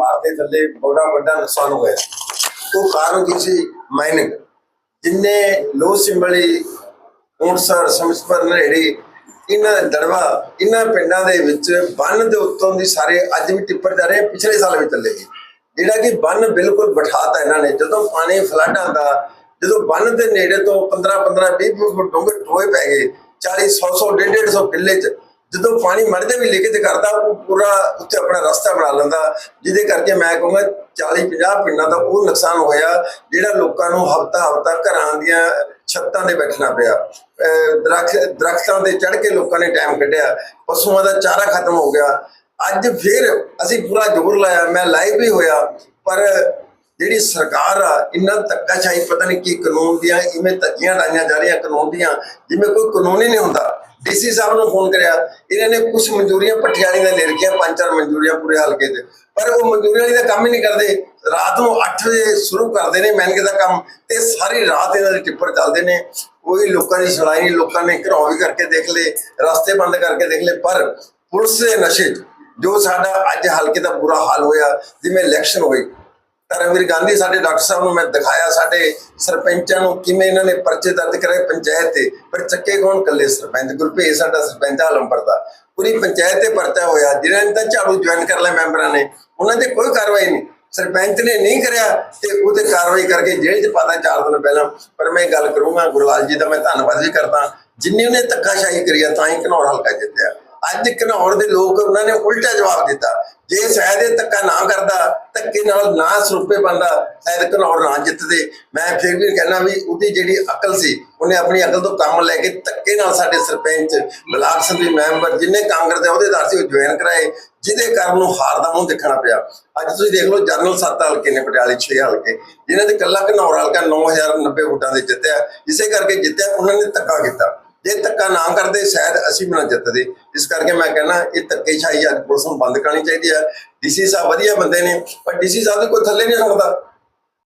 ਇਮਾਰਤ ਦੇ ਥੱਲੇ ਬੜਾ ਵੱਡਾ ਨੁਕਸਾਨ ਹੋਇਆ। ਉਹ ਕਾਰਨ ਕੀ ਸੀ? ਮਾਈਨਿੰਗ ਜਿੰਨੇ ਲੋ ਸਿੰਬਲੀ ਉਂਸਰ ਸਮਸਪਰ ਨੇੜੀ ਇਹਨਾਂ ਦੜਵਾ, ਇਹਨਾਂ ਪਿੰਡਾਂ ਦੇ ਵਿੱਚ ਬੰਨ ਦੇ ਉੱਤੋਂ ਦੀ ਸਾਰੇ ਅੱਜ ਵੀ ਟਿੱਪਰ ਜਾ ਰਹੇ, ਪਿਛਲੇ ਸਾਲ ਵੀ ਚੱਲੇ ਗਏ ਜਿਹੜਾ ਕਿ ਬੰਨ ਬਿਲਕੁਲ ਬਿਠਾਤਾ ਇਹਨਾਂ ਨੇ। ਜਦੋਂ ਪਾਣੀ ਫਲੱਡ ਆਉਂਦਾ, ਜਦੋਂ ਬੰਨ ਦੇ ਨੇੜੇ ਤੋਂ 15 15 20 ਫੁੱਟ ਡੂੰਘੇ ਟੋਏ ਪੈ ਗਏ 40 100 100 150 150 ਕਿੱਲੇ ਚ ਜਦੋਂ ਪਾਣੀ ਮਰਦੇ ਵੀ ਲਿਖੇ ਕਰਦਾ, ਉਹ ਪੂਰਾ ਉੱਥੇ ਆਪਣਾ ਰਸਤਾ ਬਣਾ ਲੈਂਦਾ। ਜਿਹਦੇ ਕਰਕੇ ਮੈਂ ਕਹੂੰਗਾ 40 50 ਪਿੰਡਾਂ ਦਾ ਉਹ ਨੁਕਸਾਨ ਹੋਇਆ, ਜਿਹੜਾ ਲੋਕਾਂ ਨੂੰ ਹਫਤਾ ਹਫਤਾ ਘਰਾਂ ਦੀਆਂ ਛੱਤਾਂ ਤੇ ਬੈਠਣਾ ਪਿਆ। ਅਹ ਦਰਖਤ ਦਰਖਤਾਂ ਤੇ ਚੜ ਕੇ ਲੋਕਾਂ ਨੇ ਟਾਈਮ ਕੱਢਿਆ। ਪਸ਼ੂਆਂ ਦਾ ਚਾਰਾ ਖਤਮ ਹੋ ਗਿਆ। ਅੱਜ ਫਿਰ ਅਸੀਂ ਪੂਰਾ ਜ਼ੋਰ ਲਾਇਆ। ਮੈਂ ਲਾਈਵ ਵੀ ਹੋਇਆ, ਪਰ ਜਿਹੜੀ ਸਰਕਾਰ ਆ, ਇੰਨਾ ਧੱਕਾਸ਼ਾਹੀ ਪਤਾ ਨਹੀਂ ਕੀ ਕਾਨੂੰਨ ਦੀਆਂ, ਇਵੇਂ ਧੱਜੀਆਂ ਡਾਈਆਂ ਜਾ ਰਹੀਆਂ ਕਾਨੂੰਨ ਦੀਆਂ, ਜਿਵੇਂ ਕੋਈ ਕਾਨੂੰਨ ਹੀ ਨਹੀਂ ਹੁੰਦਾ। ਡੀਸੀ ਸਾਹਿਬ ਨੂੰ ਫੋਨ ਕਰਿਆ, ਇਹਨਾਂ ਨੇ ਕੁਝ ਮਨਜ਼ੂਰੀਆਂ ਪਟਿਆਲੇ ਦੀਆਂ ਲੈ ਰੱਖੀਆਂ, ਪੰਜ ਚਾਰ ਮਨਜ਼ੂਰੀਆਂ ਪੂਰੇ ਹਲਕੇ 'ਚ। ਪਰ ਉਹ ਮਨਜ਼ੂਰੀ ਵਾਲੀ ਦਾ ਕੰਮ ਹੀ ਨਹੀਂ ਕਰਦੇ। ਰਾਤ ਨੂੰ 8 ਵਜੇ ਸ਼ੁਰੂ ਕਰਦੇ ਨੇ ਮੈਨਗੇ ਦਾ ਕੰਮ ਤੇ ਸਾਰੀ ਰਾਤ ਇਹਨਾਂ ਦੇ ਟਿੱਪਰ ਚੱਲਦੇ ਨੇ। ਕੋਈ ਲੋਕਾਂ ਦੀ ਸੁਣਾਈ ਨਹੀਂ, ਲੋਕਾਂ ਨੇ ਘਰੋਂ ਵੀ ਕਰਕੇ ਦੇਖ ਲਏ, ਰਸਤੇ ਬੰਦ ਕਰਕੇ ਦੇਖ ਲਏ, ਪਰ ਪੁਲਿਸ ਦੇ ਨਸ਼ੇ 'ਚ ਜੋ ਸਾਡਾ ਅੱਜ ਹਲਕੇ ਦਾ ਬੁਰਾ ਹਾਲ ਹੋਇਆ, ਜਿਵੇਂ ਇਲੈਕਸ਼ਨ ਹੋਈ ਧਰਮਵੀਰ ਗਾਂਧੀ ਸਾਡੇ ਡਾਕਟਰ ਸਾਹਿਬ ਨੂੰ ਮੈਂ ਦਿਖਾਇਆ, ਸਾਡੇ ਸਰਪੰਚਾਂ ਨੂੰ ਕਿਵੇਂ ਇਹਨਾਂ ਨੇ ਪਰਚੇ ਦਰਜ ਕਰਾਏ ਪੰਚਾਇਤ ਤੇ। ਪਰ ਚੱਕੇ ਕੌਣ ਕੱਲੇ ਸਰਪੰਚ? ਗੁਰਪੇ ਸਾਡਾ ਸਰਪੰਚ ਆਲਮਪੁਰ ਦਾ। ਪੂਰੀ ਪੰਚਾਇਤ ਤੇ ਪਰਚਾ ਹੋਇਆ। ਜਿਹਨਾਂ ਨੇ ਤਾਂ ਝਾੜੂ ਜੁਆਇਨ ਕਰ ਲਿਆ ਮੈਂਬਰਾਂ ਨੇ। ਉਹਨਾਂ ਤੇ ਕੋਈ ਕਾਰਵਾਈ ਨਹੀਂ। ਸਰਪੰਚ ਨੇ ਨਹੀਂ ਕਰਿਆ ਤੇ ਉਹਤੇ ਕਾਰਵਾਈ ਕਰਕੇ ਜੇਲ੍ਹ 'ਚ ਪਾਤਾ ਚਾਰ ਦਿਨ ਪਹਿਲਾਂ। ਪਰ ਮੈਂ ਗੱਲ ਕਰੂੰਗਾ, ਗੁਰਲਾਲ ਜੀ ਦਾ ਮੈਂ ਧੰਨਵਾਦ ਵੀ ਕਰਦਾ। ਜਿੰਨੇ ਉਹਨੇ ਧੱਕਾਸ਼ਾਹੀ ਕਰੀ ਤਾਂ ਹੀ ਘਨੌਰ ਹਲਕਾ ਜਿੱਤਿਆ। ਅੱਜ ਘਨੌਰ ਦੇ ਲੋਕ ਉਹਨਾਂ ਨੇ ਉਲਟਾ ਜਵਾਬ ਦਿੱਤਾ। ਜੇ ਸ਼ਾਇਦ ਇਹ ਧੱਕਾ ਨਾ ਕਰਦਾ ਧੱਕੇ ਨਾਲ ਨਾ ਸਰੂਪੇ ਬੰਦਾ ਸ਼ਾਇਦ ਘਨੌਰ ਨਾ ਜਿੱਤਦੇ। ਮੈਂ ਫਿਰ ਵੀ ਕਹਿਣਾ ਵੀ ਉਹਦੀ ਜਿਹੜੀ ਅਕਲ ਸੀ, ਉਹਨੇ ਆਪਣੀ ਅਕਲ ਤੋਂ ਕੰਮ ਲੈ ਕੇ ਧੱਕੇ ਨਾਲ ਸਾਡੇ ਸਰਪੰਚ, ਬਲਾਕ ਸੰਧੀ ਮੈਂਬਰ ਜਿੰਨੇ ਕਾਂਗਰਸ ਦੇ ਅਹੁਦੇਦਾਰ ਸੀ, ਉਹ ਜੁਆਇਨ ਕਰਾਏ, ਜਿਹਦੇ ਕਾਰਨ ਨੂੰ ਹਾਰ ਦਾ ਮੂੰਹ ਦੇਖਣਾ ਪਿਆ। ਅੱਜ ਤੁਸੀਂ ਦੇਖ ਲਓ ਜਨਰਲ ਸੱਤ ਹਲਕੇ ਨੇ, ਪਟਿਆਲੇ 6 ਹਲਕੇ। ਜਿਨ੍ਹਾਂ ਦੇ ਕੱਲਾ ਘਨੌਰ ਹਲਕਾ 9090 ਵੋਟਾਂ ਦੇ ਜਿੱਤਿਆ। ਇਸੇ ਕਰਕੇ ਜਿੱਤਿਆ, ਉਹਨਾਂ ਨੇ ਧੱਕਾ ਕੀਤਾ। ਜੇ ਧੱਕਾ ਨਾ ਕਰਦੇ, ਸ਼ਾਇਦ ਅਸੀਂ ਵੀ ਨਾ ਜਿੱਤਦੇ। ਇਸ ਕਰਕੇ ਮੈਂ ਕਹਿੰਦਾ, ਇਹ ਧੱਕੇਸ਼ਾਹੀ ਅੱਜ ਪੁਲਿਸ ਨੂੰ ਬੰਦ ਕਰਨੀ ਚਾਹੀਦੀ ਹੈ। ਡੀਸੀ ਸਾਹਿਬ ਵਧੀਆ ਬੰਦੇ ਨੇ ਪਰ ਡੀਸੀ ਸਾਹਿਬ ਦੇ ਕੋਈ ਥੱਲੇ ਨਹੀਂ ਸੁਣਦਾ